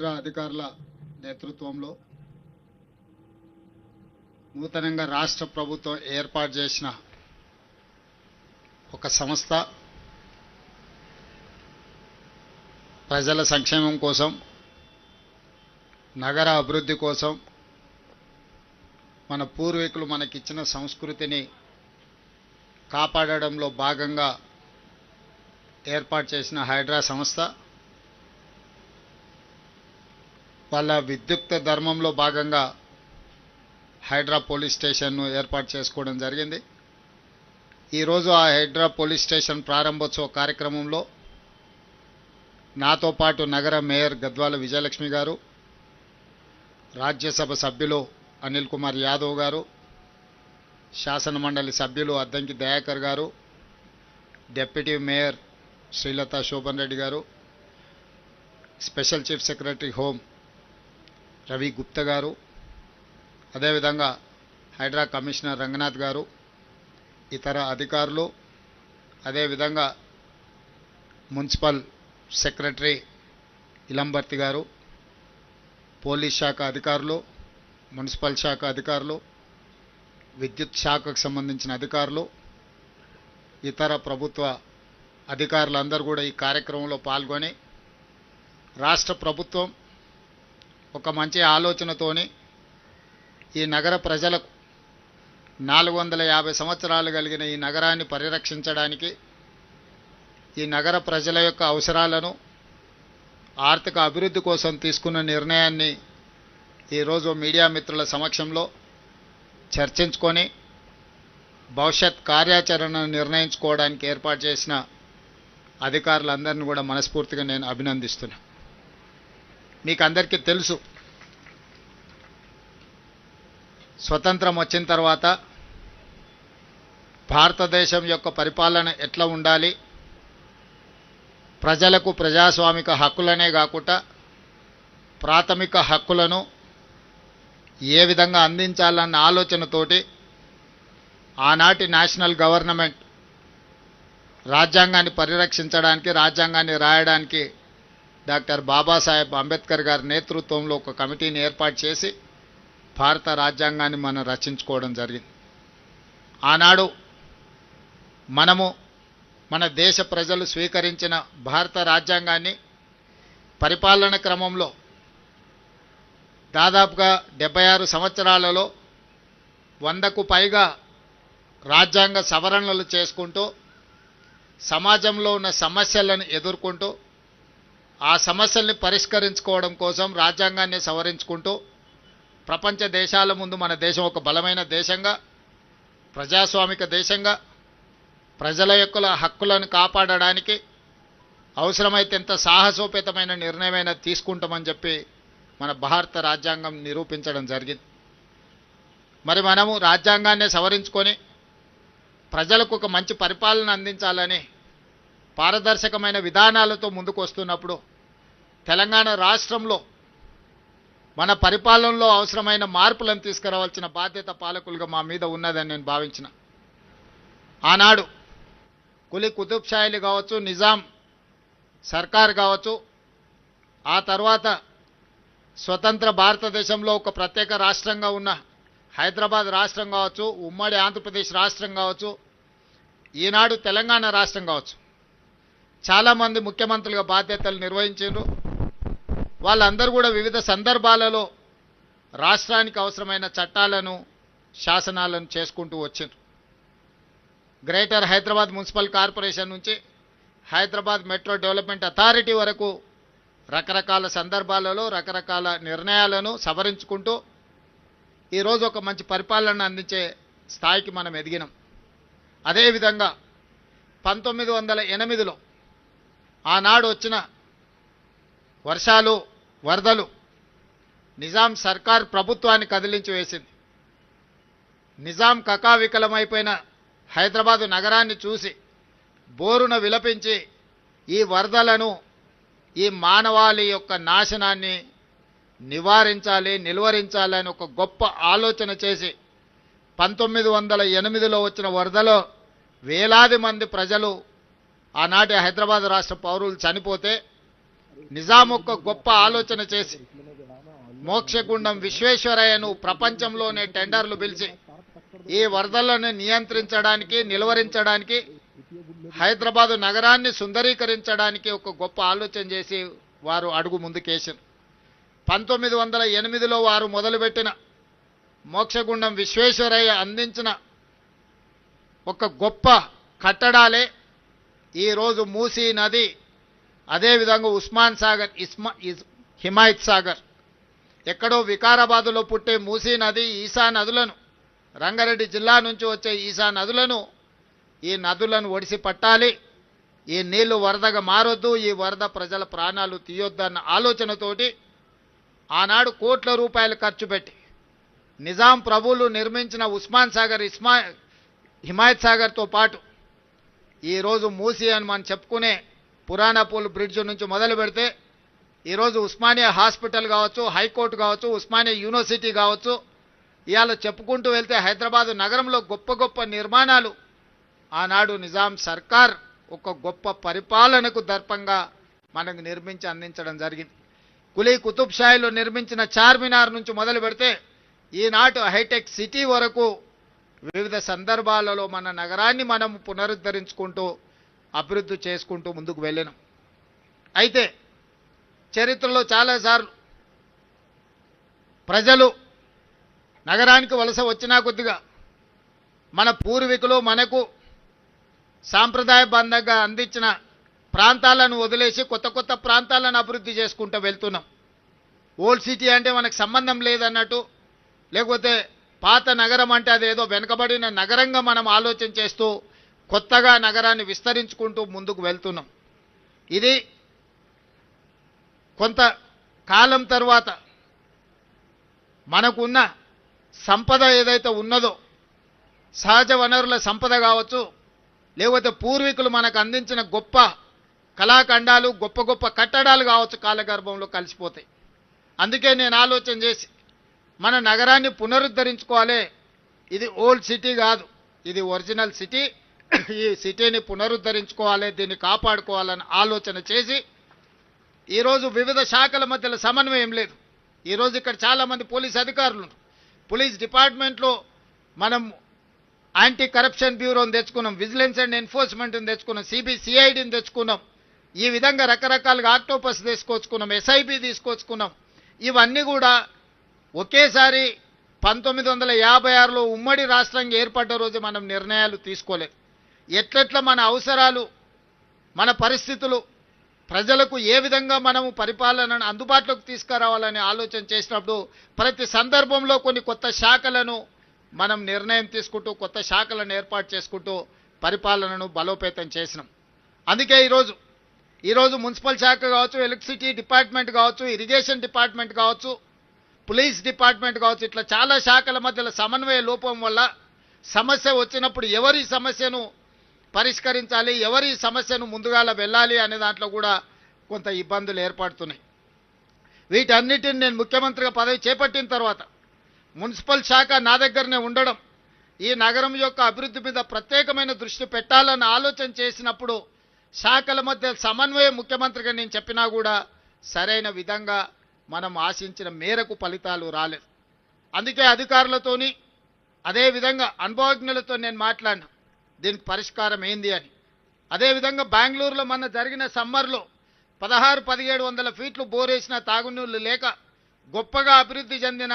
హైడ్రా అధికారుల నేతృత్వంలో నూతనంగా రాష్ట్ర ప్రభుత్వం ఏర్పాటు చేసిన ఒక సంస్థ ప్రజల సంక్షేమం కోసం నగర అభివృద్ధి కోసం మన పూర్వీకులు మనకిచ్చిన సంస్కృతిని కాపాడడంలో భాగంగా ఏర్పాటు చేసిన హైడ్రా సంస్థ. వాళ్ళ విద్యుక్త ధర్మంలో భాగంగా హైడ్రా పోలీస్ స్టేషన్ను ఏర్పాటు చేసుకోవడం జరిగింది. ఈరోజు ఆ హైడ్రా పోలీస్ స్టేషన్ ప్రారంభోత్సవ కార్యక్రమంలో నాతో పాటు నగర మేయర్ గద్వాల విజయలక్ష్మి గారు రాజ్యసభ సభ్యులు అనిల్ కుమార్ యాదవ్ గారు శాసన మండలి సభ్యులు అద్దంకి దయాకర్ గారు డెప్యూటీ మేయర్ శ్రీలత శోభన్ రెడ్డి గారు special chief secretary home Ravi Gupta గారు అదేవిధంగా హైడ్రా కమిషనర్ రంగనాథ్ గారు ఇతర అధికారులు అదేవిధంగా మున్సిపల్ సెక్రటరీ ఇలంబర్తి గారు పోలీస్ శాఖ అధికారులు మున్సిపల్ శాఖ అధికారులు విద్యుత్ శాఖకు సంబంధించిన అధికారులు ఇతర ప్రభుత్వ అధికారులందరూ కూడా ఈ కార్యక్రమంలో పాల్గొని రాష్ట్ర ప్రభుత్వం ఒక మంచి ఆలోచనతోని ఈ నగర ప్రజలకు నాలుగు వందల యాభై సంవత్సరాలు కలిగిన ఈ నగరాన్ని పరిరక్షించడానికి ఈ నగర ప్రజల యొక్క అవసరాలను ఆర్థిక అభివృద్ధి కోసం తీసుకున్న నిర్ణయాన్ని ఈరోజు మీడియా మిత్రుల సమక్షంలో చర్చించుకొని భవిష్యత్ కార్యాచరణను నిర్ణయించుకోవడానికి ఏర్పాటు చేసిన అధికారులందరినీ కూడా మనస్ఫూర్తిగా నేను అభినందిస్తున్నా. మీకు అందరికీ తెలుసు. స్వతంత్రం వచ్చిన తర్వాత భారతదేశం యొక్క పరిపాలన ఎట్లా ఉండాలి? ప్రజలకు ప్రజాస్వామిక హక్కులనే కాకుండా ప్రాథమిక హక్కులను ఏ విధంగా అందించాలన్న ఆలోచనతోటి ఆనాటి నేషనల్ గవర్నమెంట్ రాజ్యాంగాన్ని పరిరక్షించడానికి రాజ్యాంగాన్ని రాయడానికి డాక్టర్ బాబాసాహెబ్ అంబేద్కర్ గారి నేతృత్వంలో ఒక కమిటీని ఏర్పాటు చేసి భారత రాజ్యాంగాన్ని మనం రచించుకోవడం జరిగింది. ఆనాడు మనము మన దేశ ప్రజలు స్వీకరించిన భారత రాజ్యాంగాన్ని పరిపాలన క్రమంలో దాదాపుగా డెబ్బై ఆరు సంవత్సరాలలో వందకు పైగా రాజ్యాంగ సవరణలు చేసుకుంటూ సమాజంలో ఉన్న సమస్యలను ఎదుర్కొంటూ ఆ సమస్యల్ని పరిష్కరించుకోవడం కోసం రాజ్యాంగాన్ని సవరించుకుంటూ ప్రపంచ దేశాల ముందు మన దేశం ఒక బలమైన దేశంగా ప్రజాస్వామిక దేశంగా ప్రజల యొక్క హక్కులను కాపాడడానికి అవసరమైతే ఎంత సాహసోపేతమైన నిర్ణయమైనా తీసుకుంటామని చెప్పి మన భారత రాజ్యాంగం నిరూపించడం జరిగింది. మరి మనము రాజ్యాంగాన్ని సవరించుకొని ప్రజలకు ఒక మంచి పరిపాలన అందించాలని పారదర్శకమైన విధానాలతో ముందుకు వస్తున్నప్పుడు తెలంగాణ రాష్ట్రంలో మన పరిపాలనలో అవసరమైన మార్పులను తీసుకురావాల్సిన బాధ్యత పాలకులుగా మా మీద ఉన్నదని నేను భావించిన. ఆనాడు కులి కుతుబ్షాయిలు కావచ్చు నిజాం సర్కార్ కావచ్చు ఆ తర్వాత స్వతంత్ర భారతదేశంలో ఒక ప్రత్యేక రాష్ట్రంగా ఉన్న హైదరాబాద్ రాష్ట్రం కావచ్చు ఉమ్మడి ఆంధ్రప్రదేశ్ రాష్ట్రం కావచ్చు ఈనాడు తెలంగాణ రాష్ట్రం కావచ్చు. చాలామంది ముఖ్యమంత్రులుగా బాధ్యతలు నిర్వహించారు వాళ్ళందరూ కూడా వివిధ సందర్భాలలో రాష్ట్రానికి అవసరమైన చట్టాలను శాసనాలను చేసుకుంటూ వచ్చారు గ్రేటర్ హైదరాబాద్ మున్సిపల్ కార్పొరేషన్ నుంచి హైదరాబాద్ మెట్రో డెవలప్మెంట్ అథారిటీ వరకు రకరకాల సందర్భాలలో రకరకాల నిర్ణయాలను సవరించుకుంటూ ఈరోజు ఒక మంచి పరిపాలన అందించే స్థాయికి మనం ఎదిగినాం. అదేవిధంగా పంతొమ్మిది వందల ఎనిమిదిలో ఆనాడు వచ్చిన వర్షాలు వరదలు. నిజాం సర్కార్ ప్రభుత్వాన్ని కదిలించి వేసింది. నిజాం కకావికలమైపోయిన హైదరాబాదు నగరాన్ని చూసి బోరున విలపించి ఈ వరదలను ఈ మానవాళి యొక్క నాశనాన్ని నివారించాలి నిలువరించాలి అని ఒక గొప్ప ఆలోచన చేసి పంతొమ్మిది వందల ఎనిమిదిలో వచ్చిన వరదలో వేలాది మంది ప్రజలు ఆనాటి హైదరాబాద్ రాష్ట్ర పౌరులు చనిపోతే నిజాం ఒక గొప్ప ఆలోచన చేసి మోక్షగుండం విశ్వేశ్వరయ్యను ప్రపంచంలోనే టెండర్లు పిలిచి ఈ వరదలను నియంత్రించడానికి నిలువరించడానికి హైదరాబాదు నగరాన్ని సుందరీకరించడానికి ఒక గొప్ప ఆలోచన చేసి వారు అడుగు ముందుకేసారు పంతొమ్మిది వందల ఎనిమిదిలో వారు మొదలుపెట్టిన మోక్షగుండం విశ్వేశ్వరయ్య అందించిన ఒక గొప్ప కట్టడాలే ఈరోజు మూసీ నది అదేవిధంగా ఉస్మాన్ సాగర్ ఇస్మా ఇస్- హిమాయత్ సాగర్. ఎక్కడో వికారాబాదులో పుట్టే మూసీ నది ఈశా నదులను రంగారెడ్డి జిల్లా నుంచి వచ్చే ఈశా నదులను ఈ నదులను ఒడిసి పట్టాలి. ఈ నీళ్ళు వరదగా మారొద్దు ఈ వరద ప్రజల ప్రాణాలు తీయొద్దన్న ఆలోచనతోటి ఆనాడు కోట్ల రూపాయలు ఖర్చు పెట్టి నిజాం ప్రభువులు నిర్మించిన ఉస్మాన్ సాగర్ ఇస్మా హిమాయత్ సాగర్తో పాటు ఈరోజు మూసి అని మనం చెప్పుకునే పురాణపూల్ బ్రిడ్జ్ నుంచి మొదలు పెడితే ఈరోజు ఉస్మానియా హాస్పిటల్ కావచ్చు హైకోర్టు కావచ్చు ఉస్మానియా యూనివర్సిటీ కావచ్చు ఇవాళ చెప్పుకుంటూ వెళ్తే హైదరాబాదు నగరంలో గొప్ప గొప్ప నిర్మాణాలు. ఆనాడు నిజాం సర్కార్ ఒక గొప్ప పరిపాలనకు దర్పంగా మనకు నిర్మించి అందించడం జరిగింది. కులీ కుతుబ్ షాయిలో నిర్మించిన చార్మినార్ నుంచి మొదలు పెడితే ఈనాటి హైటెక్ సిటీ వరకు వివిధ సందర్భాలలో మన నగరాన్ని మనం పునరుద్ధరించుకుంటూ అభివృద్ధి చేసుకుంటూ ముందుకు వెళ్ళినాం. అయితే చరిత్రలో చాలాసార్లు ప్రజలు నగరానికి వలస వచ్చినా కొద్దిగా మన పూర్వీకులు మనకు సాంప్రదాయబద్ధంగా అందించిన ప్రాంతాలను వదిలేసి కొత్త కొత్త ప్రాంతాలను అభివృద్ధి చేసుకుంటూ వెళ్తున్నాం. ఓల్డ్ సిటీ అంటే మనకు సంబంధం లేదన్నట్టు లేకపోతే పాత నగరం అంటే అదేదో వెనుకబడిన నగరంగా మనం ఆలోచన చేస్తూ కొత్తగా నగరాన్ని విస్తరించుకుంటూ ముందుకు వెళ్తున్నాం. ఇది కొంత కాలం తర్వాత మనకున్న సంపద ఏదైతే ఉన్నదో సహజ వనరుల సంపద కావచ్చు లేకపోతే పూర్వీకులు మనకు అందించిన గొప్ప కళాఖండాలు గొప్ప గొప్ప కట్టడాలు కావచ్చు కాలగర్భంలో కలిసిపోతాయి. అందుకే నేను ఆలోచన చేసి మన నగరాన్ని పునరుద్ధరించుకోవాలి. ఇది ఓల్డ్ సిటీ కాదు ఇది ఒరిజినల్ సిటీ. ఈ సిటీని పునరుద్ధరించుకోవాలి దీన్ని కాపాడుకోవాలని ఆలోచన చేసి ఈరోజు వివిధ శాఖల మధ్యలో సమన్వయం లేదు. ఈరోజు ఇక్కడ చాలామంది పోలీస్ అధికారులు పోలీస్ డిపార్ట్మెంట్లో మనం యాంటీ కరప్షన్ బ్యూరోని తెచ్చుకున్నాం విజిలెన్స్ అండ్ ఎన్ఫోర్స్మెంట్ని తెచ్చుకున్నాం సిబిసిఐడిని తెచ్చుకున్నాం ఈ విధంగా రకరకాలుగా ఆక్టోపస్ తీసుకొచ్చుకున్నాం ఎస్ఐబి తీసుకొచ్చుకున్నాం. ఇవన్నీ కూడా ఒకేసారి పంతొమ్మిది వందల యాభై ఆరులో ఉమ్మడి రాష్ట్రంగా ఏర్పడ్డ రోజు మనం నిర్ణయాలు తీసుకోలేదు. ఎట్లెట్ల మన అవసరాలు మన పరిస్థితులు ప్రజలకు ఏ విధంగా మనము పరిపాలనను అందుబాటులోకి తీసుకురావాలని ఆలోచన చేసినప్పుడు ప్రతి సందర్భంలో కొన్ని కొత్త శాఖలను మనం నిర్ణయం తీసుకుంటూ కొత్త శాఖలను ఏర్పాటు చేసుకుంటూ పరిపాలనను బలోపేతం చేసినాం. అందుకే ఈరోజు ఈరోజు మున్సిపల్ శాఖ కావచ్చు ఎలక్ట్రిసిటీ డిపార్ట్మెంట్ కావచ్చు ఇరిగేషన్ డిపార్ట్మెంట్ కావచ్చు పోలీస్ డిపార్ట్మెంట్ కావచ్చు ఇట్లా చాలా శాఖల మధ్యలో సమన్వయ లోపం వల్ల సమస్య వచ్చినప్పుడు ఎవరి సమస్యను పరిష్కరించాలి ఎవరి సమస్యను ముందుగాల వెళ్ళాలి అనే దాంట్లో కూడా కొంత ఇబ్బందులు ఏర్పడుతున్నాయి. వీటన్నిటిని నేను ముఖ్యమంత్రిగా పదవి చేపట్టిన తర్వాత మున్సిపల్ శాఖ నా దగ్గరనే ఉండడం ఈ నగరం యొక్క అభివృద్ధి మీద ప్రత్యేకమైన దృష్టి పెట్టాలని ఆలోచన చేసినప్పుడు శాఖల మధ్య సమన్వయం ముఖ్యమంత్రిగా నేను చెప్పినా కూడా సరైన విధంగా మనం ఆశించిన మేరకు ఫలితాలు రాలేదు. అందుకే అధికారులతోని అదేవిధంగా అనుభవజ్ఞులతో నేను మాట్లాడినా దీనికి పరిష్కారం ఏంది అని. అదేవిధంగా బెంగళూరులో మొన్న జరిగిన సమ్మర్లో పదహారు పదిహేడు వందల ఫీట్లు బోరేసిన తాగునీళ్ళు లేక గొప్పగా అభివృద్ధి చెందిన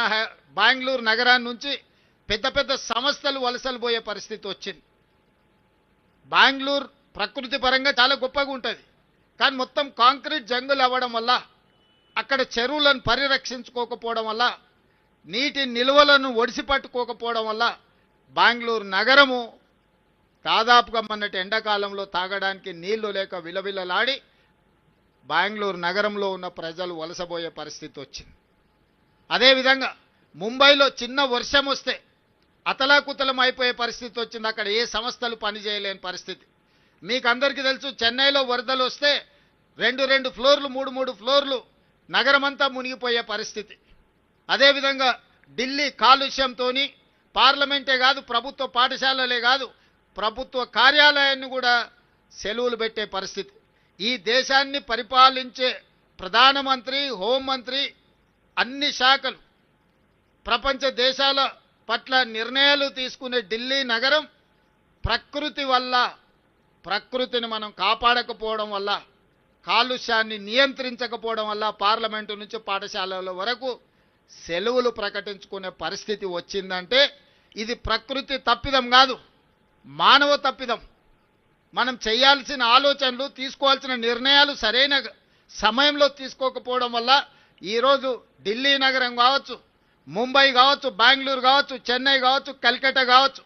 బెంగళూరు నగరాన్ని నుంచి పెద్ద పెద్ద సంస్థలు వలసలు పోయే పరిస్థితి వచ్చింది. బెంగళూరు ప్రకృతి పరంగా చాలా గొప్పగా ఉంటుంది. కానీ మొత్తం కాంక్రీట్ జంగులు అవ్వడం వల్ల అక్కడ చెరువులను పరిరక్షించుకోకపోవడం వల్ల నీటి నిల్వలను ఒడిసి పట్టుకోకపోవడం వల్ల బెంగళూరు నగరము దాదాపుగా మొన్నటి ఎండాకాలంలో తాగడానికి నీళ్ళు లేక విలవిలలాడి బెంగళూరు నగరంలో ఉన్న ప్రజలు వలసబోయే పరిస్థితి వచ్చింది. అదేవిధంగా ముంబైలో చిన్న వర్షం వస్తే అతలాకుతలం అయిపోయే పరిస్థితి వచ్చింది. అక్కడ ఏ సంస్థలు పనిచేయలేని పరిస్థితి. మీకు అందరికీ తెలుసు చెన్నైలో వరదలు వస్తే రెండు రెండు ఫ్లోర్లు మూడు మూడు ఫ్లోర్లు నగరమంతా మునిగిపోయే పరిస్థితి. అదేవిధంగా ఢిల్లీ కాలుష్యంతో పార్లమెంటే కాదు ప్రభుత్వ పాఠశాలలే కాదు ప్రభుత్వ కార్యాలయాన్ని కూడా సెలవులు పెట్టే పరిస్థితి. ఈ దేశాన్ని పరిపాలించే ప్రధానమంత్రి హోంమంత్రి అన్ని శాఖలు ప్రపంచ దేశాల పట్ల నిర్ణయాలు తీసుకునే ఢిల్లీ నగరం ప్రకృతి వల్ల ప్రకృతిని మనం కాపాడకపోవడం వల్ల కాలుష్యాన్ని నియంత్రించకపోవడం వల్ల పార్లమెంటు నుంచి పాఠశాలల వరకు సెలవులు ప్రకటించుకునే పరిస్థితి వచ్చిందంటే ఇది ప్రకృతి తప్పిదం కాదు. మానవ తప్పిదం. మనం చేయాల్సిన ఆలోచనలు తీసుకోవాల్సిన నిర్ణయాలు సరైన సమయంలో తీసుకోకపోవడం వల్ల ఈరోజు ఢిల్లీ నగరం కావచ్చు ముంబై కావచ్చు బెంగళూరు కావచ్చు చెన్నై కావచ్చు కల్కట్టా కావచ్చు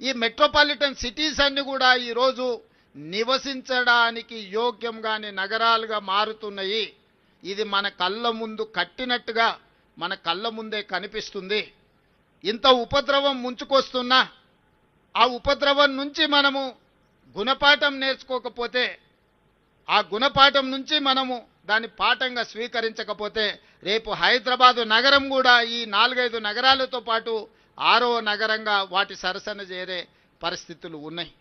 ఈ మెట్రోపాలిటన్ సిటీస్ అన్ని కూడా ఈరోజు నివసించడానికి యోగ్యంగాని నగరాలుగా మారుతున్నాయి. ఇది మన కళ్ళ ముందు కట్టినట్టుగా మన కళ్ళ ముందే కనిపిస్తుంది. ఇంత ఉపద్రవం ముంచుకొస్తున్నా ఆ ఉపద్రవం నుంచి మనము గుణపాఠం నేర్చుకోకపోతే ఆ గుణపాఠం నుంచి మనము దాన్ని పాఠంగా స్వీకరించకపోతే రేపు హైదరాబాదు నగరం కూడా ఈ నాలుగైదు నగరాలతో పాటు ఆరో నగరంగా వాటి సరసన చేరే పరిస్థితులు ఉన్నాయి.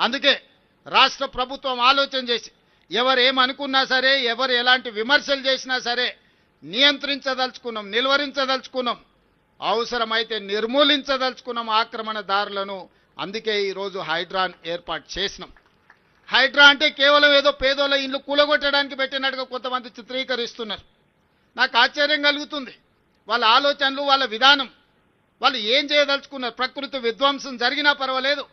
అందుకే రాష్ట్ర ప్రభుత్వం ఆలోచన చేసి ఎవరు ఏమనుకున్నా సరే ఎవరు ఎలాంటి విమర్శలు చేసినా సరే నియంత్రించదలుచుకున్నాం నిలువరించదలుచుకున్నాం అవసరమైతే నిర్మూలించదలుచుకున్నాం ఆక్రమణదారులను అందుకే ఈరోజు హైడ్రాన్ ఏర్పాటు చేసినాం. హైడ్రా అంటే కేవలం ఏదో పేదోళ్ళ ఇల్లు కూలగొట్టడానికి పెట్టినట్టుగా కొంతమంది చిత్రీకరిస్తున్నారు. నాకు ఆశ్చర్యం కలుగుతుంది. వాళ్ళ ఆలోచనలు వాళ్ళ విధానం. వాళ్ళు ఏం చేయదలుచుకున్నారు? ప్రకృతి విధ్వంసం జరిగినా పర్వాలేదు.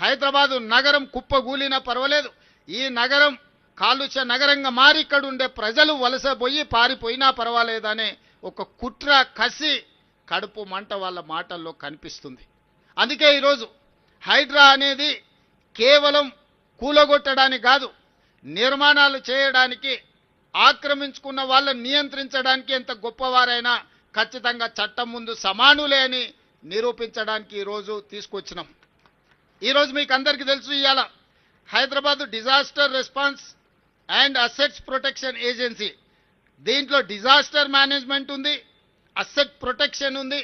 హైదరాబాదు నగరం కుప్పగూలినా పర్వాలేదు. ఈ నగరం కాలుష్య నగరంగా మారి ఇక్కడ ఉండే ప్రజలు వలసపోయి పారిపోయినా పర్వాలేదనే ఒక కుట్ర కసి కడుపు మంట వాళ్ళ మాటల్లో కనిపిస్తుంది. అందుకే ఈరోజు హైడ్రా అనేది కేవలం కూలగొట్టడానికి కాదు నిర్మాణాలు చేయడానికి ఆక్రమించుకున్న వాళ్ళని నియంత్రించడానికి ఎంత గొప్పవారైనా ఖచ్చితంగా చట్టం ముందు సమానులే అని నిరూపించడానికి ఈరోజు తీసుకొచ్చినాం. ఈరోజు మీకు అందరికీ తెలుసు ఇవాళ Hyderabad disaster response and assets protection agency. దీంట్లో డిజాస్టర్ మేనేజ్మెంట్ ఉంది అసెట్ ప్రొటెక్షన్ ఉంది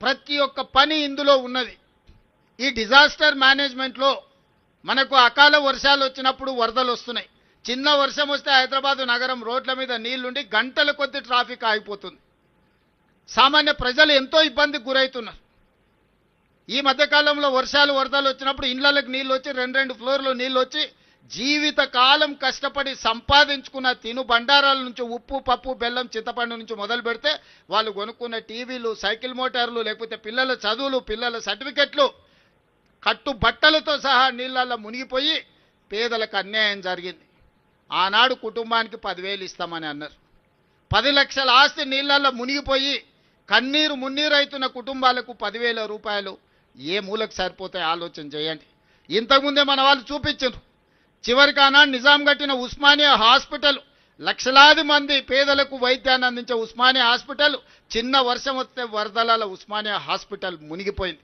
ప్రతి ఒక్క పని ఇందులో ఉన్నది. ఈ డిజాస్టర్ మేనేజ్మెంట్లో మనకు అకాల వర్షాలు వచ్చినప్పుడు వరదలు వస్తున్నాయి. చిన్న వర్షం వస్తే హైదరాబాదు నగరం రోడ్ల మీద నీళ్ళుండి గంటల కొద్ది ట్రాఫిక్ ఆగిపోతుంది. సామాన్య ప్రజలు ఎంతో ఇబ్బందికి గురవుతున్నారు ఈ మధ్యకాలంలో వర్షాలు వరదలు వచ్చినప్పుడు ఇళ్ళలకు నీళ్ళు వచ్చి రెండు రెండు ఫ్లోర్లు నీళ్ళు వచ్చి జీవిత కాలం కష్టపడి సంపాదించుకున్న తిను బండారాల నుంచి ఉప్పు పప్పు బెల్లం చింతపండు నుంచి మొదలు పెడితే వాళ్ళు కొనుక్కున్న టీవీలు సైకిల్ మోటార్లు లేకపోతే పిల్లల చదువులు పిల్లల సర్టిఫికెట్లు కట్టు బట్టలతో సహా నీళ్ళల్లో మునిగిపోయి పేదలకు అన్యాయం జరిగింది. ఆనాడు కుటుంబానికి పదివేలు ఇస్తామని అన్నారు. పది లక్షల ఆస్తి నీళ్ళల్లో మునిగిపోయి కన్నీరు మున్నీరైతున్న కుటుంబాలకు పదివేల రూపాయలు ఏ మూలకు సరిపోతాయి ఆలోచన చేయండి. ఇంతకుముందే మన వాళ్ళు చూపించారు. చివరికి ఆనాడు నిజాం కట్టిన ఉస్మానియా హాస్పిటల్ లక్షలాది మంది పేదలకు వైద్యాన్ని అందించే ఉస్మానియా హాస్పిటల్ చిన్న వర్షం వస్తే వరదల ఉస్మానియా హాస్పిటల్ మునిగిపోయింది.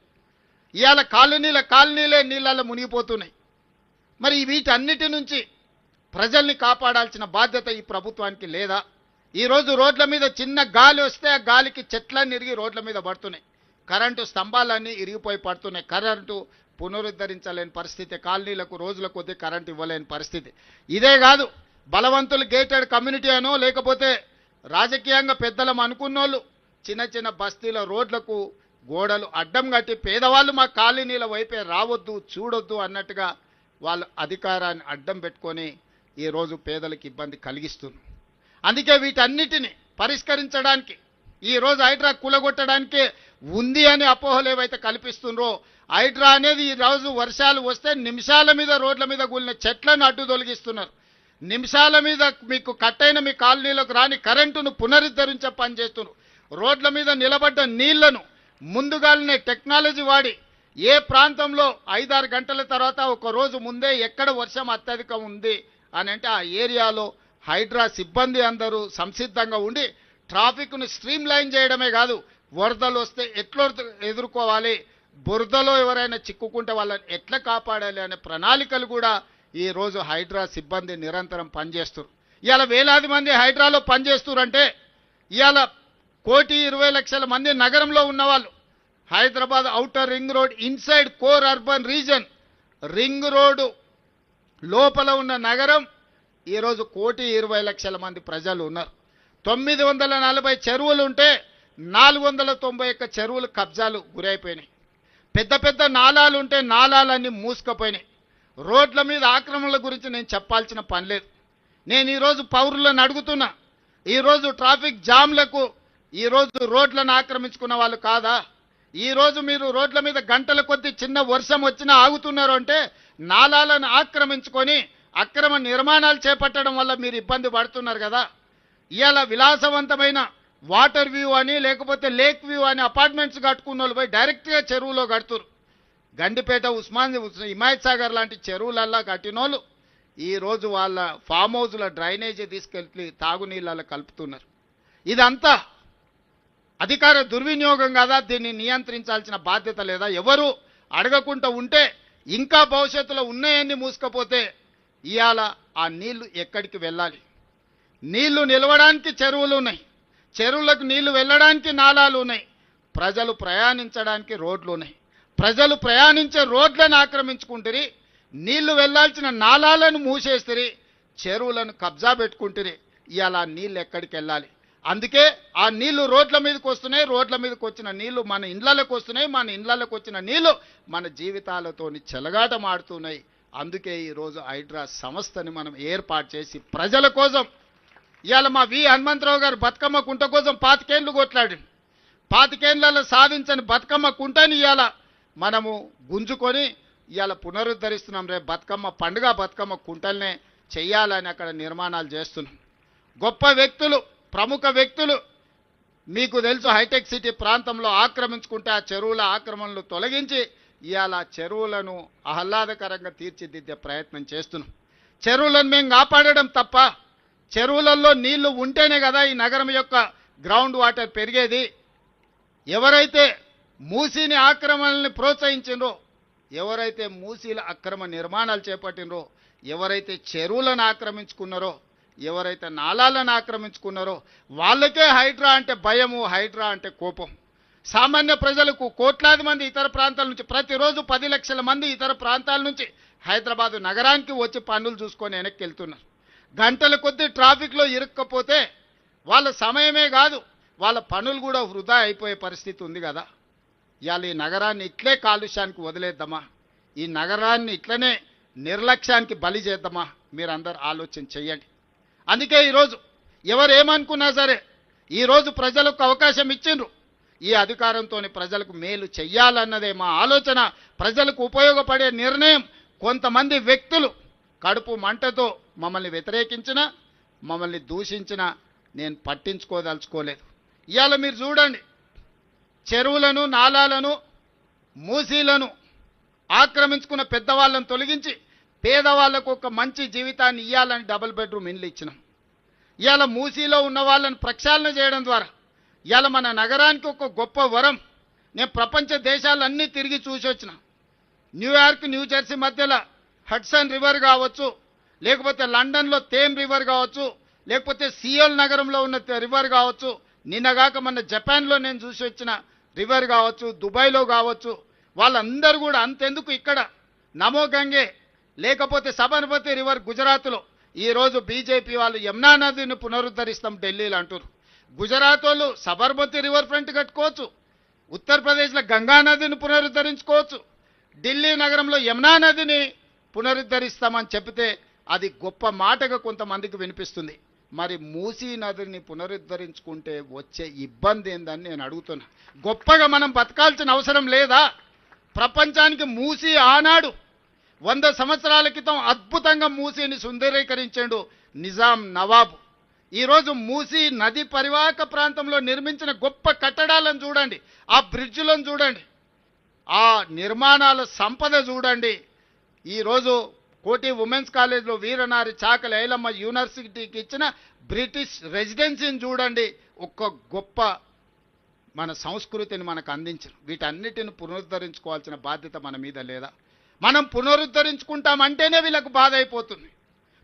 ఇవాళ కాలనీల కాలనీలే నీళ్ళల్లో మునిగిపోతున్నాయి. మరి వీటన్నిటి నుంచి ప్రజల్ని కాపాడాల్సిన బాధ్యత ఈ ప్రభుత్వానికి లేదా? ఈరోజు రోడ్ల మీద చిన్న గాలి వస్తే ఆ గాలికి చెట్లన్నీ ఇరిగి రోడ్ల మీద పడుతున్నాయి. కరెంటు స్తంభాలన్నీ ఇరిగిపోయి పడుతున్నాయి. కరెంటు పునరుద్ధరించలేని పరిస్థితి కాలనీలకు రోజుల కొద్దీ కరెంటు ఇవ్వలేని పరిస్థితి. ఇదే కాదు బలవంతులు గేటెడ్ కమ్యూనిటీ అనో లేకపోతే రాజకీయంగా పెద్దలం అనుకున్నోళ్ళు చిన్న చిన్న బస్తీల రోడ్లకు గోడలు అడ్డం కట్టి పేదవాళ్ళు మా కాలనీల వైపే రావద్దు చూడొద్దు అన్నట్టుగా వాళ్ళు అధికారాన్ని అడ్డం పెట్టుకొని ఈరోజు పేదలకు ఇబ్బంది కలిగిస్తున్నారు. అందుకే వీటన్నిటిని పరిష్కరించడానికి ఈ రోజు హైడ్రా కూలగొట్టడానికి ఉంది అని అపోహలు ఏవైతే కల్పిస్తుండ్రో హైడ్రా అనేది ఈ రోజు వర్షాలు వస్తే నిమిషాల మీద రోడ్ల మీద కూలిన చెట్లను అడ్డు తొలగిస్తున్నారు. నిమిషాల మీద మీకు కట్టైన మీ కాలనీలోకి రాని కరెంటును పునరుద్ధరించే పని చేస్తున్నారు. రోడ్ల మీద నిలబడ్డ నీళ్ళను ముందుగానే టెక్నాలజీ వాడి ఏ ప్రాంతంలో ఐదారు గంటల తర్వాత ఒక రోజు ముందే ఎక్కడ వర్షం అత్యధికం ఉంది అని అంటే ఆ ఏరియాలో హైడ్రా సిబ్బంది అందరూ సంసిద్ధంగా ఉండి ట్రాఫిక్ను స్ట్రీమ్ లైన్ చేయడమే కాదు వరదలు వస్తే ఎట్లా ఎదుర్కోవాలి బురదలో ఎవరైనా చిక్కుకుంటే వాళ్ళని ఎట్లా కాపాడాలి అనే ప్రణాళికలు కూడా ఈ రోజు హైడ్రా సిబ్బంది నిరంతరం పనిచేస్తారు. ఇవాళ వేలాది మంది హైడ్రాలో పనిచేస్తారంటే ఇవాళ కోటి ఇరవై లక్షల మంది నగరంలో ఉన్నవాళ్ళు Hyderabad outer ring road inside core urban region. Ring road లోపల ఉన్న నగరం ఈరోజు కోటి ఇరవై లక్షల మంది ప్రజలు ఉన్నారు. తొమ్మిది వందల నలభై చెరువులు ఉంటే నాలుగు వందల తొంభై ఒక్క చెరువులు కబ్జాలు గురైపోయినాయి. పెద్ద పెద్ద నాలాలు ఉంటే నాలాలన్నీ మూసుకుపోయినాయి. రోడ్ల మీద ఆక్రమణల గురించి నేను చెప్పాల్సిన పని లేదు. నేను ఈరోజు పౌరులను అడుగుతున్నా ఈరోజు ట్రాఫిక్ జామ్లకు ఈరోజు రోడ్లను ఆక్రమించుకున్న వాళ్ళు కాదా? ఈరోజు మీరు రోడ్ల మీద గంటల కొద్ది చిన్న వర్షం వచ్చినా ఆగుతున్నారు అంటే నాలాలను ఆక్రమించుకొని అక్రమ నిర్మాణాలు చేపట్టడం వల్ల మీరు ఇబ్బంది పడుతున్నారు కదా. ఇవాళ విలాసవంతమైన వాటర్ వ్యూ అని లేకపోతే లేక్ వ్యూ అని అపార్ట్మెంట్స్ కట్టుకున్న వాళ్ళు పోయి డైరెక్ట్గా చెరువులో కడుతురు. గండిపేట ఉస్మాన్ ఉస్- హిమాయత్ సాగర్ లాంటి చెరువులల్లా కట్టినోళ్ళు ఈరోజు వాళ్ళ ఫామ్ హౌస్ల డ్రైనేజీ తీసుకెళ్ళి తాగునీళ్ళలో కలుపుతున్నారు. ఇదంతా అధికార దుర్వినియోగం కాదా? దీన్ని నియంత్రించాల్సిన బాధ్యత లేదా? ఎవరు అడగకుండా ఉంటే ఇంకా భవిష్యత్తులో ఉన్నాయన్ని మూసుకపోతే ఇవాళ ఆ నీళ్ళు ఎక్కడికి వెళ్ళాలి? నీళ్ళు నిలవడానికి చెరువులు ఉన్నాయి. చెరువులకు నీళ్ళు వెళ్ళడానికి నాలాలు ఉన్నాయి. ప్రజలు ప్రయాణించడానికి రోడ్లు ఉన్నాయి. ప్రజలు ప్రయాణించే రోడ్లను ఆక్రమించుకుంటురి నీళ్ళు వెళ్ళాల్సిన నాలాలను మూసేస్తారు చెరువులను కబ్జా పెట్టుకుంటారు ఇవాళ నీళ్ళు ఎక్కడికి వెళ్ళాలి? అందుకే ఆ నీళ్ళు రోడ్ల మీదకి వస్తున్నాయి రోడ్ల మీదకి వచ్చిన నీళ్ళు మన ఇండ్లలకు వస్తున్నాయి మన ఇండ్లలకు వచ్చిన నీళ్ళు మన జీవితాలతోని చెలగాటమాడుతున్నాయి. అందుకే ఈరోజు హైడ్రా సంస్థని మనం ఏర్పాటు చేసి ప్రజల కోసం ఇవాళ మా వి హనుమంతరావు గారు బతుకమ్మ కుంట కోసం పాతికేండ్లు కొట్లాడి పాతికేండ్లలో సాధించని బతుకమ్మ కుంటని ఇవాళ మనము గుంజుకొని ఇవాళ పునరుద్ధరిస్తున్నాం రేపు బతుకమ్మ పండుగ బతుకమ్మ కుంటల్నే చెయ్యాలని అక్కడ నిర్మాణాలు చేస్తున్నాం. గొప్ప వ్యక్తులు ప్రముఖ వ్యక్తులు మీకు తెలుసు హైటెక్ సిటీ ప్రాంతంలో ఆక్రమించుకుంటే ఆ చెరువుల ఆక్రమణలు తొలగించి ఇవాళ చెరువులను ఆహ్లాదకరంగా తీర్చిదిద్దే ప్రయత్నం చేస్తున్నాం. చెరువులను మేము కాపాడడం తప్ప చెరువులలో నీళ్ళు ఉంటేనే కదా ఈ నగరం యొక్క గ్రౌండ్ వాటర్ పెరిగేది. ఎవరైతే మూసీని ఆక్రమణల్ని ప్రోత్సహించిండ్రో ఎవరైతే మూసీల అక్రమ నిర్మాణాలు చేపట్టినరో ఎవరైతే చెరువులను ఆక్రమించుకున్నారో ఎవరైతే నాలాలను ఆక్రమించుకున్నారో వాళ్ళకే హైడ్రా అంటే భయము హైడ్రా అంటే కోపం. సామాన్య ప్రజలకు కోట్లాది మంది ఇతర ప్రాంతాల నుంచి ప్రతిరోజు పది లక్షల మంది ఇతర ప్రాంతాల నుంచి హైదరాబాదు నగరానికి వచ్చి పనులు చూసుకొని వెనక్కి వెళ్తున్నారు. గంటల కొద్దీ ట్రాఫిక్లో ఇరుక్కపోతే వాళ్ళ సమయమే కాదు వాళ్ళ పనులు కూడా వృధా అయిపోయే పరిస్థితి ఉంది కదా. ఇవాళ ఈ నగరాన్ని ఇట్లే కాలుష్యానికి వదిలేద్దామా? ఈ నగరాన్ని ఇట్లనే నిర్లక్ష్యానికి బలి చేద్దామా? మీరందరూ ఆలోచన చెయ్యండి అందుకే ఈరోజు ఎవరేమనుకున్నా సరే ఈరోజు ప్రజలకు అవకాశం ఇచ్చిండ్రు. ఈ అధికారంతో ప్రజలకు మేలు చెయ్యాలన్నదే మా ఆలోచన. ప్రజలకు ఉపయోగపడే నిర్ణయం కొంతమంది వ్యక్తులు కడుపు మంటతో మమ్మల్ని వ్యతిరేకించిన మమ్మల్ని దూషించిన నేను పట్టించుకోదలుచుకోలేదు. ఇవాళ మీరు చూడండి చెరువులను నాలాలను మూసీలను ఆక్రమించుకున్న పెద్దవాళ్ళను తొలగించి పేదవాళ్ళకు ఒక మంచి జీవితాన్ని ఇవ్వాలని డబుల్ బెడ్రూమ్ ఇండ్లు ఇచ్చినాం. ఇవాళ మూసీలో ఉన్న వాళ్ళని ప్రక్షాళన చేయడం ద్వారా ఇవాళ మన నగరానికి ఒక గొప్ప వరం. నేను ప్రపంచ దేశాలన్నీ తిరిగి చూసి వచ్చిన. న్యూయార్క్ న్యూ జెర్సీ మధ్యలో హడ్సన్ రివర్ కావచ్చు లేకపోతే లండన్లో తేమ్ రివర్ కావచ్చు లేకపోతే సియోల్ నగరంలో ఉన్న రివర్ కావచ్చు నిన్నగాక మన జపాన్లో నేను చూసి వచ్చిన రివర్ కావచ్చు దుబాయ్లో కావచ్చు వాళ్ళందరూ కూడా అంతెందుకు ఇక్కడ? నమో గంగే లేకపోతే సబర్మతి రివర్ గుజరాత్లో. ఈరోజు బీజేపీ వాళ్ళు యమునా నదిని పునరుద్ధరిస్తాం ఢిల్లీలో అంటారు గుజరాత్ వాళ్ళు సబర్మతి రివర్ ఫ్రంట్ కట్టుకోవచ్చు. ఉత్తరప్రదేశ్లో గంగా నదిని పునరుద్ధరించుకోవచ్చు. ఢిల్లీ నగరంలో యమునా నదిని పునరుద్ధరిస్తామని చెబితే అది గొప్ప మాటగా కొంతమందికి వినిపిస్తుంది. మరి మూసీ నదిని పునరుద్ధరించుకుంటే వచ్చే ఇబ్బంది ఏందని నేను అడుగుతున్నా. గొప్పగా మనం బతకాల్సిన అవసరం లేదా? ప్రపంచానికి మూసీ ఆనాడు వంద సంవత్సరాల క్రితం అద్భుతంగా మూసీని సుందరీకరించాడు నిజాం నవాబు. ఈరోజు మూసీ నది పరివాహక ప్రాంతంలో నిర్మించిన గొప్ప కట్టడాలను చూడండి ఆ బ్రిడ్జ్లను చూడండి ఆ నిర్మాణాల సంపద చూడండి. ఈరోజు కోటి ఉమెన్స్ కాలేజ్లో వీరనారి చాక లైలమ్మ యూనివర్సిటీకి ఇచ్చిన బ్రిటిష్ రెసిడెన్సీని చూడండి. ఒక్క గొప్ప మన సంస్కృతిని మనకు అందించిన వీటన్నిటిని పునరుద్ధరించుకోవాల్సిన బాధ్యత మన మీద లేదా? మనం పునరుద్ధరించుకుంటామంటేనే వీళ్ళకు బాధ అయిపోతుంది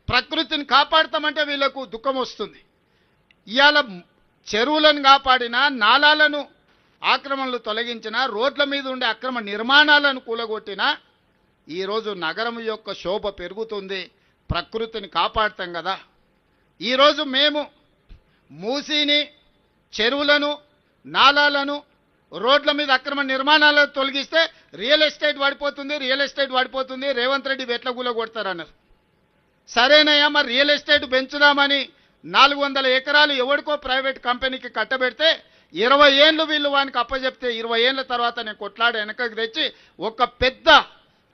ప్రకృతిని కాపాడతామంటే వీళ్ళకు దుఃఖం వస్తుంది. ఇవాళ చెరువులను కాపాడినా నాలాలను ఆక్రమణలు తొలగించినా రోడ్ల మీద ఉండే అక్రమ నిర్మాణాలను కూలగొట్టినా ఈరోజు నగరం యొక్క శోభ పెరుగుతుంది. ప్రకృతిని కాపాడతాం కదా. ఈరోజు మేము మూసీని చెరువులను నాలాలను రోడ్ల మీద అక్రమ నిర్మాణాలను తొలగిస్తే రియల్ ఎస్టేట్ పడిపోతుంది రియల్ ఎస్టేట్ పడిపోతుంది రేవంత్ రెడ్డి వెట్లగూల కొడతారన్నారు. సరేనయ్యా మరి రియల్ ఎస్టేట్ పెంచుదామని నాలుగు వందల ఎకరాలు ఎవడికో ప్రైవేట్ కంపెనీకి కట్టబెడితే ఇరవై ఏళ్ళు వీళ్ళు వానికి అప్పచెప్తే ఇరవై ఏళ్ళ తర్వాత నేను కొట్లాడి వెనకకి తెచ్చి ఒక పెద్ద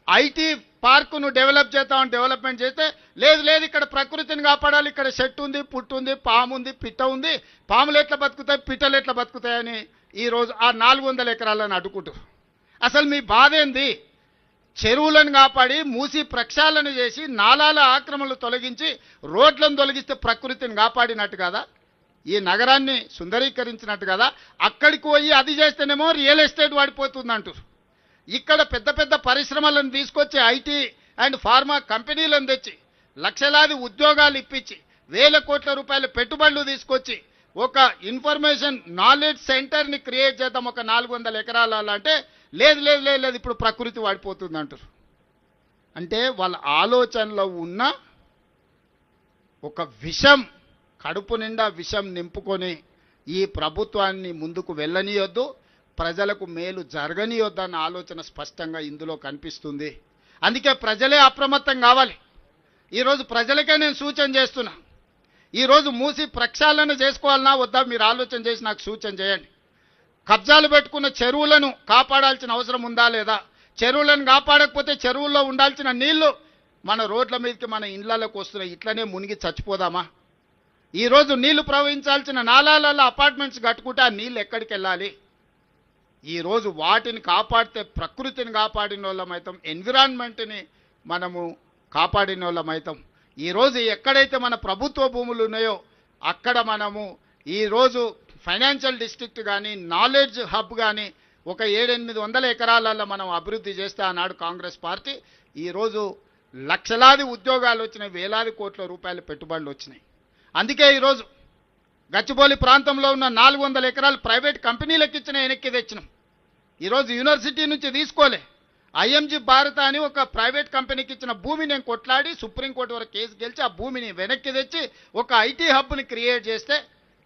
ఐటీ పార్కును డెవలప్ చేద్దామని డెవలప్మెంట్ చేస్తే లేదు లేదు ఇక్కడ ప్రకృతిని కాపాడాలి ఇక్కడ చెట్టు ఉంది పుట్టు ఉంది పాము ఉంది పిట్ట ఉంది. పాములు ఎట్లా బతుకుతాయి పిట్టలు ఎట్లా బతుకుతాయని ఈరోజు ఆ నాలుగు వందల ఎకరాలను అడ్డుకుంటారు అసలు మీ బాధ ఏంది చెరువులను కాపాడి మూసి ప్రక్షాళన చేసి నాలాల ఆక్రమణలు తొలగించి రోడ్లను తొలగిస్తే ప్రకృతిని కాపాడినట్టు కదా? ఈ నగరాన్ని సుందరీకరించినట్టు కదా? అక్కడికి పోయి అది చేస్తేనేమో రియల్ ఎస్టేట్ వాడిపోతుంది అంటారు ఇక్కడ పెద్ద పెద్ద పరిశ్రమలను తీసుకొచ్చి ఐటీ అండ్ ఫార్మా కంపెనీలను తెచ్చి లక్షలాది ఉద్యోగాలు ఇప్పించి వేల కోట్ల రూపాయల పెట్టుబడులు తీసుకొచ్చి ఒక ఇన్ఫర్మేషన్ నాలెడ్జ్ సెంటర్ని క్రియేట్ చేద్దాం ఒక నాలుగు వందల ఎకరాల అంటే లేదు లేదు లేదు లేదు ఇప్పుడు ప్రకృతి వాడిపోతుంది అంటారు. అంటే వాళ్ళ ఆలోచనలో ఉన్న ఒక విషం కడుపు నిండా విషం నింపుకొని ఈ ప్రభుత్వాన్ని ముందుకు వెళ్ళనీయొద్దు ప్రజలకు మేలు జరగనీయొద్దు అన్న ఆలోచన స్పష్టంగా ఇందులో కనిపిస్తుంది. అందుకే ప్రజలే అప్రమత్తం కావాలి. ఈరోజు ప్రజలకే నేను సూచన చేస్తున్నా. ఈరోజు మూసి ప్రక్షాళన చేసుకోవాలన్నా వద్దా? మీరు ఆలోచన చేసి నాకు సూచన చేయండి. కబ్జాలు పెట్టుకున్న చెరువులను కాపాడాల్సిన అవసరం ఉందా లేదా? చెరువులను కాపాడకపోతే చెరువుల్లో ఉండాల్సిన నీళ్ళు మన రోడ్ల మీదకి మన ఇండ్లలోకి వస్తున్నాయి. ఇట్లనే మునిగి చచ్చిపోదామా? ఈరోజు నీళ్ళు ప్రవహించాల్సిన నాలాలలో అపార్ట్మెంట్స్ కట్టుకుంటే ఆ నీళ్ళు ఎక్కడికి వెళ్ళాలి? ఈరోజు వాటిని కాపాడితే ప్రకృతిని కాపాడిన వాళ్ళమైతాం ఎన్విరాన్మెంట్ని మనము కాపాడిన వాళ్ళమైతాం ఈరోజు ఎక్కడైతే మన ప్రభుత్వ భూములు ఉన్నాయో అక్కడ మనము ఈరోజు ఫైనాన్షియల్ డిస్ట్రిక్ట్ కానీ నాలెడ్జ్ హబ్ కానీ ఒక ఏడెనిమిది వందల ఎకరాలలో మనం అభివృద్ధి చేస్తే ఆనాడు కాంగ్రెస్ పార్టీ ఈరోజు లక్షలాది ఉద్యోగాలు వచ్చినాయి వేలాది కోట్ల రూపాయల పెట్టుబడులు వచ్చినాయి. అందుకే ఈరోజు గచ్చిబౌలి ప్రాంతంలో ఉన్న నాలుగు వందల ఎకరాలు ప్రైవేట్ కంపెనీలకు ఇచ్చిన వెనక్కి తెచ్చినాం. ఈరోజు యూనివర్సిటీ నుంచి తీసుకోలే. ఐఎంజీ భారత అని ఒక ప్రైవేట్ కంపెనీకి ఇచ్చిన భూమిని నేను కొట్లాడి సుప్రీంకోర్టు వరకు కేసు గెలిచి ఆ భూమిని వెనక్కి తెచ్చి ఒక ఐటీ హబ్ని క్రియేట్ చేస్తే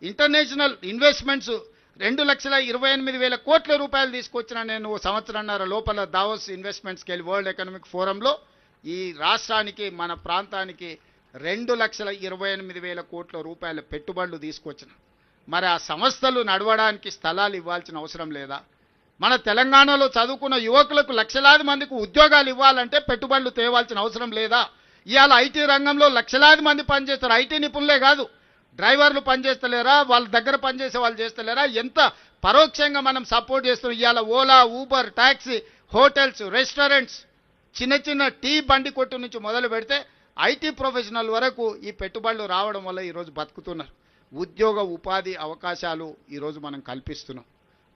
ఇంటర్నేషనల్ ఇన్వెస్ట్మెంట్స్ రెండు లక్షల ఇరవై ఎనిమిది వేల కోట్ల రూపాయలు తీసుకొచ్చిన నేను సంవత్సరన్నర లోపల దావోస్ ఇన్వెస్ట్మెంట్స్కి వెళ్ళి వరల్డ్ ఎకనామిక్ ఫోరంలో ఈ రాష్ట్రానికి మన ప్రాంతానికి రెండు లక్షల ఇరవై ఎనిమిది వేల కోట్ల రూపాయల పెట్టుబడులు తీసుకొచ్చిన. మరి ఆ సంస్థలు నడవడానికి స్థలాలు ఇవ్వాల్సిన అవసరం లేదా? మన తెలంగాణలో చదువుకున్న యువకులకు లక్షలాది మందికి ఉద్యోగాలు ఇవ్వాలంటే పెట్టుబడులు తేవాల్సిన అవసరం లేదా? ఇవాళ ఐటీ రంగంలో లక్షలాది మంది పనిచేస్తారు. ఐటీ నిపుణులే కాదు డ్రైవర్లు పనిచేస్తలేరా? వాళ్ళ దగ్గర పనిచేసే వాళ్ళు చేస్తలేరా? ఎంత పరోక్షంగా మనం సపోర్ట్ చేస్తున్నాం. ఇవాళ Ola Uber taxi hotels restaurants చిన్న చిన్న టీ బండి కొట్టు నుంచి మొదలు పెడితే ఐటీ ప్రొఫెషనల్ వరకు ఈ పెట్టుబడులు రావడం వల్ల ఈరోజు బతుకుతున్నారు. ఉద్యోగ ఉపాధి అవకాశాలు ఈరోజు మనం కల్పిస్తున్నాం.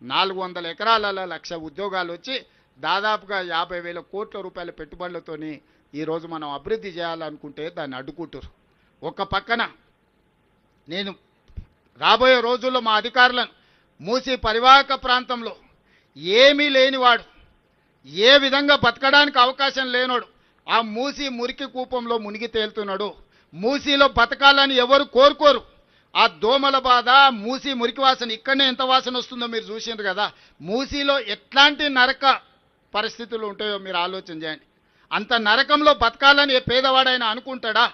నాలుగు వందల ఎకరాలలో లక్ష ఉద్యోగాలు వచ్చి దాదాపుగా యాభై వేల కోట్ల రూపాయల పెట్టుబడులతోని ఈరోజు మనం అభివృద్ధి చేయాలనుకుంటే దాన్ని అడ్డుకుంటారు ఒక పక్కన నేను రాబోయే రోజుల్లో మా అధికారులను మూసి పరివాహక ప్రాంతంలో ఏమీ లేనివాడు ఏ విధంగా బతకడానికి అవకాశం లేనోడు ఆ మూసి మురికి కూపంలో మునిగి తేలుతున్నాడు. మూసిలో బతకాలని ఎవరు కోరుకోరు. ఆ దోమల బాధ మూసి మురికి వాసన ఇక్కడనే ఎంత వాసన వస్తుందో మీరు చూసిండ్రు కదా. మూసిలో ఎట్లాంటి నరక పరిస్థితులు ఉంటాయో మీరు ఆలోచన చేయండి. అంత నరకంలో బతకాలని ఏ పేదవాడైనా అనుకుంటాడా?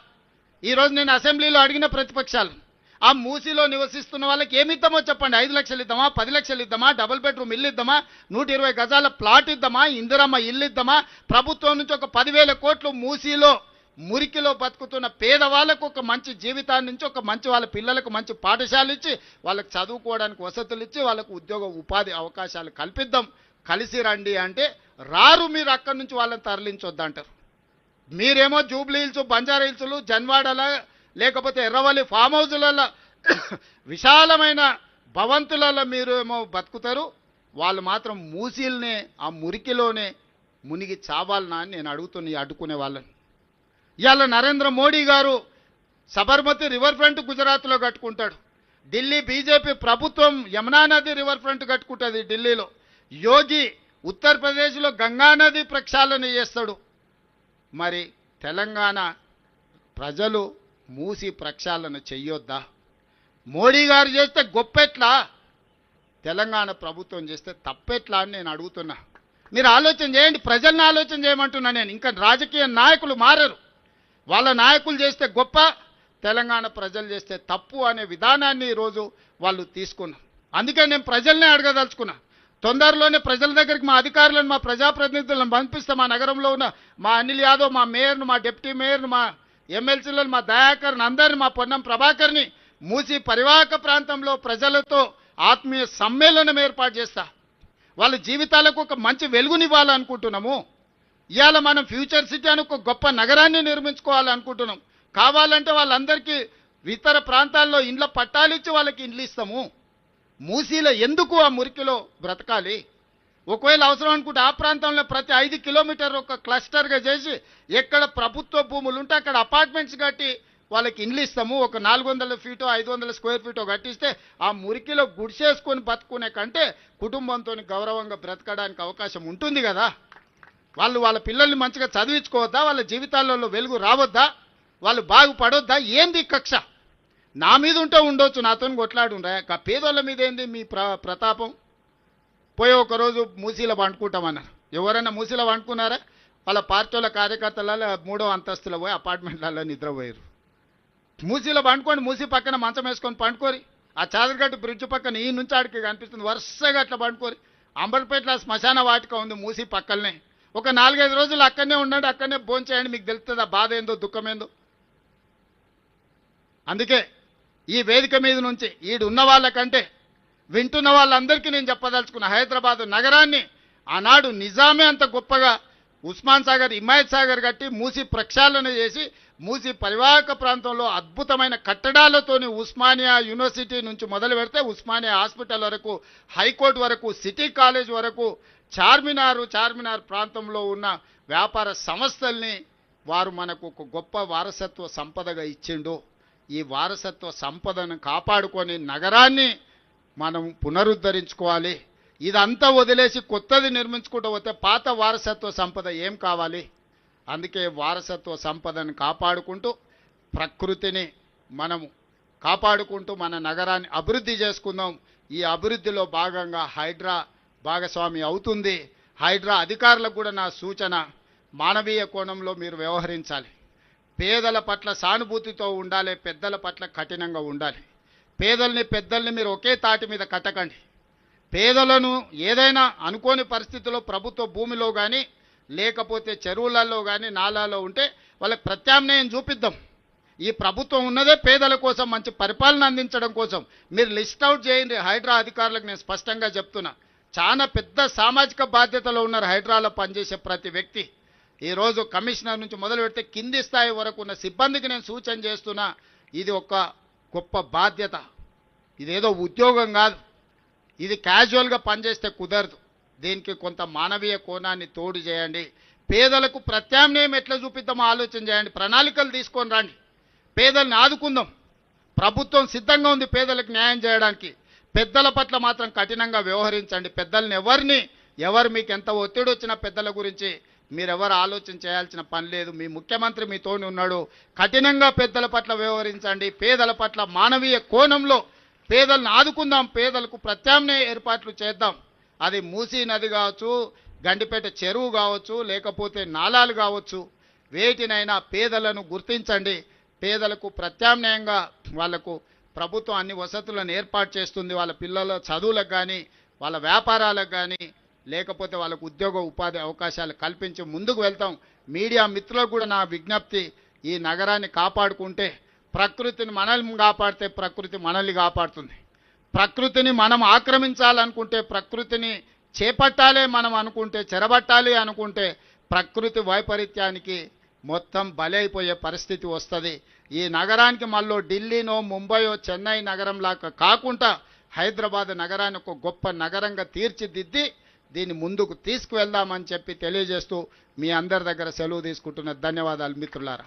ఈరోజు నేను అసెంబ్లీలో అడిగిన ప్రతిపక్షాలను ఆ మూసీలో నివసిస్తున్న వాళ్ళకి ఏమి ఇద్దామో చెప్పండి. ఐదు లక్షలు ఇద్దామా? పది లక్షలు ఇద్దామా? డబుల్ బెడ్రూమ్ ఇల్లు ఇద్దామా? నూట ఇరవై గజాల ప్లాట్ ఇద్దామా? ఇందిరమ్మ ఇల్లు ఇద్దామా? ప్రభుత్వం నుంచి ఒక పదివేల కోట్లు మూసీలో మురికిలో బతుకుతున్న పేదవాళ్ళకు ఒక మంచి జీవితాన్ని నుంచి ఒక మంచి వాళ్ళ పిల్లలకు మంచి పాఠశాల ఇచ్చి వాళ్ళకి చదువుకోవడానికి వసతులు ఇచ్చి వాళ్ళకు ఉద్యోగ ఉపాధి అవకాశాలు కల్పిద్దాం. కలిసి రండి అంటే రారు మీరు అక్కడి నుంచి వాళ్ళని తరలించొద్దంటారు. మీరేమో జూబ్లీ హిల్స్ బంజారా హిల్స్లు జన్వాడల లేకపోతే ఎర్రవల్లి ఫామ్ హౌజులలో విశాలమైన భవంతులలో మీరు ఏమో బతుకుతారు. వాళ్ళు మాత్రం మూసీలనే ఆ మురికిలోనే మునిగి చావాలనా అని నేను అడుగుతున్నా అడ్డుకునే వాళ్ళని. ఇవాళ నరేంద్ర మోడీ గారు సబర్మతి రివర్ ఫ్రంట్ గుజరాత్లో కట్టుకుంటాడు. ఢిల్లీ బీజేపీ ప్రభుత్వం యమునా నది రివర్ ఫ్రంట్ కట్టుకుంటుంది ఢిల్లీలో. యోగి ఉత్తరప్రదేశ్లో గంగా నది ప్రక్షాళన చేస్తాడు. మరి తెలంగాణ ప్రజలు మూసి ప్రక్షాళన చెయ్యొద్దా? మోడీ గారు చేస్తే గొప్పెట్లా? తెలంగాణ ప్రభుత్వం చేస్తే తప్పెట్లా అని నేను అడుగుతున్నా. మీరు ఆలోచన చేయండి ప్రజల్ని ఆలోచన చేయమంటున్నా నేను. ఇంకా రాజకీయ నాయకులు మారరు. వాళ్ళ నాయకులు చేస్తే గొప్ప తెలంగాణ ప్రజలు చేస్తే తప్పు అనే విధానాన్ని ఈరోజు వాళ్ళు తీసుకున్నారు. అందుకే నేను ప్రజల్నే అడగదలుచుకున్నా. తొందరలోనే ప్రజల దగ్గరికి మా అధికారులను మా ప్రజాప్రతినిధులను పంపిస్తే. మా నగరంలో ఉన్న మా అనిల్ యాదవ్ మా మేయర్ను మా డిప్యూటీ మేయర్ను మా ఎమ్మెల్సీలను మా దయాకర్ని అందరిని మా పొన్నం ప్రభాకర్ని మూసి పరివాహక ప్రాంతంలో ప్రజలతో ఆత్మీయ సమ్మేళనం ఏర్పాటు చేస్తా. వాళ్ళ జీవితాలకు ఒక మంచి వెలుగునివ్వాలనుకుంటున్నాము. ఇవాళ మనం ఫ్యూచర్ సిటీ అని ఒక గొప్ప నగరాన్ని నిర్మించుకోవాలనుకుంటున్నాం. కావాలంటే వాళ్ళందరికీ ఇతర ప్రాంతాల్లో ఇండ్ల పట్టాలిచ్చి వాళ్ళకి ఇండ్లు ఇస్తాము. మూసీలో ఎందుకు ఆ మురికిలో బ్రతకాలి? ఒకవేళ అవసరం అనుకుంటే ఆ ప్రాంతంలో ప్రతి ఐదు కిలోమీటర్ ఒక క్లస్టర్గా చేసి ఎక్కడ ప్రభుత్వ భూములు ఉంటే అక్కడ అపార్ట్మెంట్స్ కట్టి వాళ్ళకి ఇండ్లు ఇస్తాము. ఒక నాలుగు వందల ఫీటో ఐదు వందల స్క్వేర్ ఫీటో కట్టిస్తే ఆ మురికిలో గుడిసేసుకొని బతుకునే కంటే కుటుంబంతో గౌరవంగా బ్రతకడానికి అవకాశం ఉంటుంది కదా. వాళ్ళు వాళ్ళ పిల్లల్ని మంచిగా చదివించుకోవద్దా? వాళ్ళ జీవితాలలో వెలుగు రావద్దా? వాళ్ళు బాగుపడొద్దా? ఏంది కక్ష? నా మీద ఉంటే ఉండొచ్చు నాతో కొట్లాడుండ్రా. పేదోళ్ళ మీద ఏంది మీ ప్ర ప్రతాపం? పోయి ఒకరోజు మూసీలో వండుకుంటామన్నారు ఎవరైనా మూసీలో వండుకున్నారా వాళ్ళ పార్టీల కార్యకర్తల మూడో అంతస్తులో పోయి అపార్ట్మెంట్లలో నిద్రపోయారు. మూసీలో పండుకోండి మూసీ పక్కన మంచం వేసుకొని పండుకోరి. ఆ చాదరగట్టు బ్రిడ్జ్ పక్కన ఈ నుంచి ఆడికి కనిపిస్తుంది వరుసగా అట్లా పండుకోరి. అంబర్పేటలో శ్మశాన వాటిక ఉంది మూసీ పక్కనే ఒక నాలుగైదు రోజులు అక్కడనే ఉండండి అక్కడనే భోంచేయండి మీకు తెలుస్తుంది ఆ బాధ ఏందో దుఃఖం ఏందో? అందుకే ఈ వేదిక మీద నుంచి ఈడు ఉన్న వాళ్ళకంటే వింటున్న వాళ్ళందరికీ నేను చెప్పదలుచుకున్న హైదరాబాద్ నగరాన్ని ఆనాడు నిజామే అంత గొప్పగా ఉస్మాన్ సాగర్ హిమాయత్ సాగర్ కట్టి మూసి ప్రక్షాళన చేసి మూసి పరివాహక ప్రాంతంలో అద్భుతమైన కట్టడాలతోని ఉస్మానియా యూనివర్సిటీ నుంచి మొదలు పెడితే ఉస్మానియా హాస్పిటల్ వరకు హైకోర్టు వరకు సిటీ కాలేజ్ వరకు చార్మినారు చార్మినార్ ప్రాంతంలో ఉన్న వ్యాపార సంస్థల్ని వారు మనకు ఒక గొప్ప వారసత్వ సంపదగా ఇచ్చిండు. ఈ వారసత్వ సంపదను కాపాడుకొని నగరాన్ని మనం పునరుద్ధరించుకోవాలి. ఇదంతా వదిలేసి కొత్తది నిర్మించుకుంటూ పోతే పాత వారసత్వ సంపద ఏం కావాలి? అందుకే వారసత్వ సంపదను కాపాడుకుంటూ ప్రకృతిని మనము కాపాడుకుంటూ మన నగరాన్ని అభివృద్ధి చేసుకుందాం. ఈ అభివృద్ధిలో భాగంగా హైడ్రా భాగస్వామి అవుతుంది. హైడ్రా అధికారులకు కూడా నా సూచన మానవీయ కోణంలో మీరు వ్యవహరించాలి. పేదల పట్ల సానుభూతితో ఉండాలి పెద్దల పట్ల కఠినంగా ఉండాలి. పేదల్ని పెద్దల్ని మీరు ఒకే తాటి మీద కట్టకండి. పేదలను ఏదైనా అనుకోని పరిస్థితిలో ప్రభుత్వ భూమిలో కానీ లేకపోతే చెరువులలో కానీ నాలాలో ఉంటే వాళ్ళకి ప్రత్యామ్నాయం చూపిద్దాం. ఈ ప్రభుత్వం ఉన్నదే పేదల కోసం మంచి పరిపాలన అందించడం కోసం. మీరు లిస్ట్ అవుట్ చేయండి. హైడ్రా అధికారులకు నేను స్పష్టంగా చెప్తున్నా. చాలా పెద్ద సామాజిక బాధ్యతలో ఉన్నారు హైడ్రాలో పనిచేసే ప్రతి వ్యక్తి. ఈరోజు కమిషనర్ నుంచి మొదలు పెడితే కింది స్థాయి వరకు ఉన్న సిబ్బందికి నేను సూచన చేస్తున్నా. ఇది ఒక గొప్ప బాధ్యత. ఇదేదో ఉద్యోగం కాదు. ఇది క్యాజువల్గా పనిచేస్తే కుదరదు. దీనికి కొంత మానవీయ కోణాన్ని తోడు చేయండి. పేదలకు ప్రత్యామ్నాయం ఎట్లా చూపిద్దామో ఆలోచన చేయండి. ప్రణాళికలు తీసుకొని రండి. పేదల్ని ఆదుకుందాం. ప్రభుత్వం సిద్ధంగా ఉంది పేదలకు న్యాయం చేయడానికి. పెద్దల పట్ల మాత్రం కఠినంగా వ్యవహరించండి. పెద్దల్ని ఎవరిని ఎవరు మీకు ఎంత ఒత్తిడి వచ్చినా పెద్దల గురించి మీరెవరు ఆలోచన చేయాల్సిన పని లేదు. మీ ముఖ్యమంత్రి మీతోని ఉన్నాడు. కఠినంగా పెద్దల పట్ల వ్యవహరించండి. పేదల పట్ల మానవీయ కోణంలో పేదలను ఆదుకుందాం. పేదలకు ప్రత్యామ్నాయ ఏర్పాట్లు చేద్దాం. అది మూసీ నది కావచ్చు గండిపేట చెరువు కావచ్చు లేకపోతే నాలాలు కావచ్చు. వేటినైనా పేదలను గుర్తించండి. పేదలకు ప్రత్యామ్నాయంగా వాళ్ళకు ప్రభుత్వం అన్ని వసతులను ఏర్పాటు చేస్తుంది. వాళ్ళ పిల్లల చదువులకు కానీ వాళ్ళ వ్యాపారాలకు కానీ లేకపోతే వాళ్ళకు ఉద్యోగ ఉపాధి అవకాశాలు కల్పించి ముందుకు వెళ్తాం. మీడియా మిత్రులకు కూడా నా విజ్ఞప్తి ఈ నగరాన్ని కాపాడుకుంటే ప్రకృతిని మనల్ని కాపాడితే ప్రకృతి మనల్ని కాపాడుతుంది. ప్రకృతిని మనం ఆక్రమించాలనుకుంటే ప్రకృతిని చేపట్టాలి మనం అనుకుంటే చెరబట్టాలి అనుకుంటే ప్రకృతి వైపరీత్యానికి మొత్తం బలైపోయే పరిస్థితి వస్తుంది. ఈ నగరానికి మళ్ళీ ఢిల్లీనో ముంబయో చెన్నై నగరంలాగా కాకుండా హైదరాబాద్ నగరాన్ని ఒక గొప్ప నగరంగా తీర్చిదిద్ది దీన్ని ముందుకు తీసుకువెళ్దామని చెప్పి తెలియజేస్తూ మీ అందరి దగ్గర సెలవు తీసుకుంటున్న ధన్యవాదాలు మిత్రులారా.